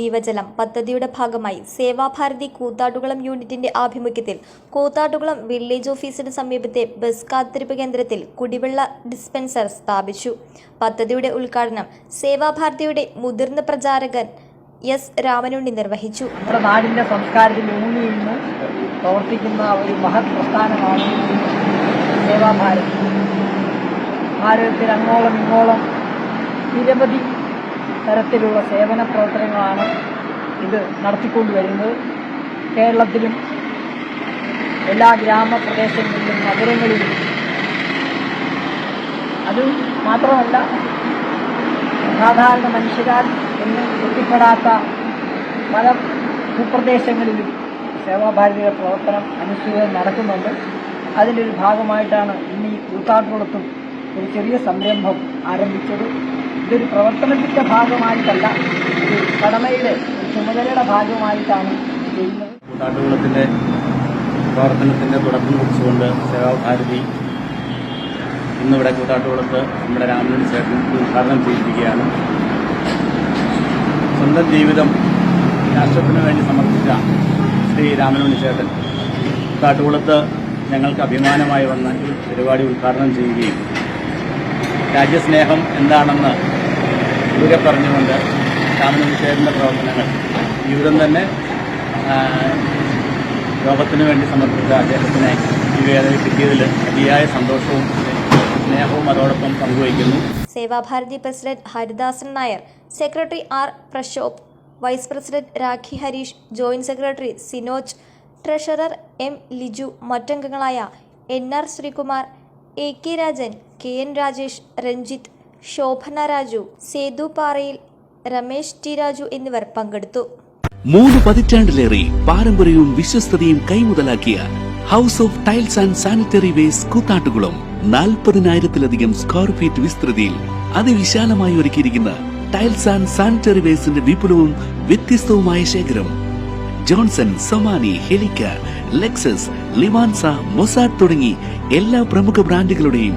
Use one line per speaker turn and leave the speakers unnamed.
ജീവജലം പദ്ധതിയുടെ ഭാഗമായി സേവാഭാരതി കൂത്താട്ടുകുളം യൂണിറ്റിന്റെ ആഭിമുഖ്യത്തിൽ കൂത്താട്ടുകുളം വില്ലേജ് ഓഫീസിന് സമീപത്തെ ബസ് കാത്തിരിപ്പ് കേന്ദ്രത്തിൽ കുടിവെള്ള ഡിസ്പെൻസർ സ്ഥാപിച്ചു. പദ്ധതിയുടെ ഉദ്ഘാടനം സേവാഭാരതിയുടെ മുതിർന്ന പ്രചാരകൻ എസ് രാമനുണ്ണി നിർവഹിച്ചു.
നിന്ന് പ്രവർത്തിക്കുന്ന ഒരു മഹത് പ്രസ്ഥാനമാണ് സേവാഭാരതി. ഭാരതത്തിൽ അങ്ങോളം ഇങ്ങോളം നിരവധി തരത്തിലുള്ള സേവന പ്രവർത്തനങ്ങളാണ് ഇത് നടത്തിക്കൊണ്ടുവരുന്നത്. കേരളത്തിലും എല്ലാ ഗ്രാമപ്രദേശങ്ങളിലും നഗരങ്ങളിലും അത് മാത്രമല്ല സാധാരണ മനുഷ്യരാൽ എന്ന് എത്തിപ്പെടാത്ത പല ഭൂപ്രദേശങ്ങളിലും സേവാഭാരതിയുടെ പ്രവർത്തനം അനുസൃതം നടക്കുന്നുണ്ട്. അതിന്റെ ഒരു ഭാഗമായിട്ടാണ് ഇന്ന് ഈ കൂത്താട്ടുകുളത്തും ഒരു ചെറിയ സംരംഭം ആരംഭിച്ചത്. ഇതൊരു പ്രവർത്തനത്തിന്റെ ഭാഗമായിട്ടല്ല കടമയുടെ ചുമതലയുടെ ഭാഗമായിട്ടാണ്
കൂട്ടാട്ടുകുളത്തിന്റെ പ്രവർത്തനത്തിന്റെ തുടക്കം കുറിച്ചുകൊണ്ട് സേവാഭാരതി ഇന്നിവിടെ കൂട്ടാട്ടുകുളത്ത് നമ്മുടെ രാമനോട് ചേട്ടൻ ഉദ്ഘാടനം ചെയ്തിരിക്കുകയാണ്. സ്വന്തം ജീവിതം രാഷ്ട്രത്തിന് വേണ്ടി സമർപ്പിച്ച ശ്രീ രാമനോട് ചേട്ടൻ കൂട്ടാട്ടുകുളത്ത് ഞങ്ങൾക്ക് അഭിമാനമായി വന്ന ഈ പരിപാടി ഉദ്ഘാടനം ചെയ്യുകയും രാജ്യസ്നേഹം എന്താണെന്ന് ദൂരെ പറഞ്ഞുകൊണ്ട് രാമനുണ്ണി ചേട്ടന്റെ പ്രവർത്തനങ്ങൾ ജീവിതം തന്നെ ലോകത്തിനു വേണ്ടി സമർപ്പിച്ച അദ്ദേഹത്തിന് ഈ വേദന കിട്ടിയതിൽ അതിയായ സന്തോഷവും സ്നേഹവും അതോടൊപ്പം പങ്കുവയ്ക്കുന്നു.
Sevabharathi president Haridasan Nair secretary R Prashop vice president Rakhi Harish joint secretary Sinoj treasurer M Liju മറ്റംഗങ്ങളായ N R Sreekumar A K Rajan K N Rajesh Ranjith Shobhana Raju Sethu Parayil Ramesh T Raju എന്നിവർ പങ്കെടുത്തു.
മൂന്ന് പതിറ്റാണ്ടിലേറെ പാരമ്പര്യവും വിശ്വസ്തതയും കൈമുതലാക്കിയ House of Tiles and Sanitary waste Koothattukulam നാൽപ്പതിനായിരത്തിലധികം square feet വിസ്തൃതിയിൽ അതിവിശാലമായി ഒരുക്കിയിരിക്കുന്ന ടൈൽസ് ആൻഡ് സാനിറ്ററി വേസിന്റെ വിപുലവും വ്യത്യസ്തവുമായ ശേഖരം. ജോൺസൺ സൊമാനി ഹെലിക്ക ലെക്സസ് ലിവാൻസ മൊസാഡ് തുടങ്ങി എല്ലാ പ്രമുഖ ബ്രാൻഡുകളുടെയും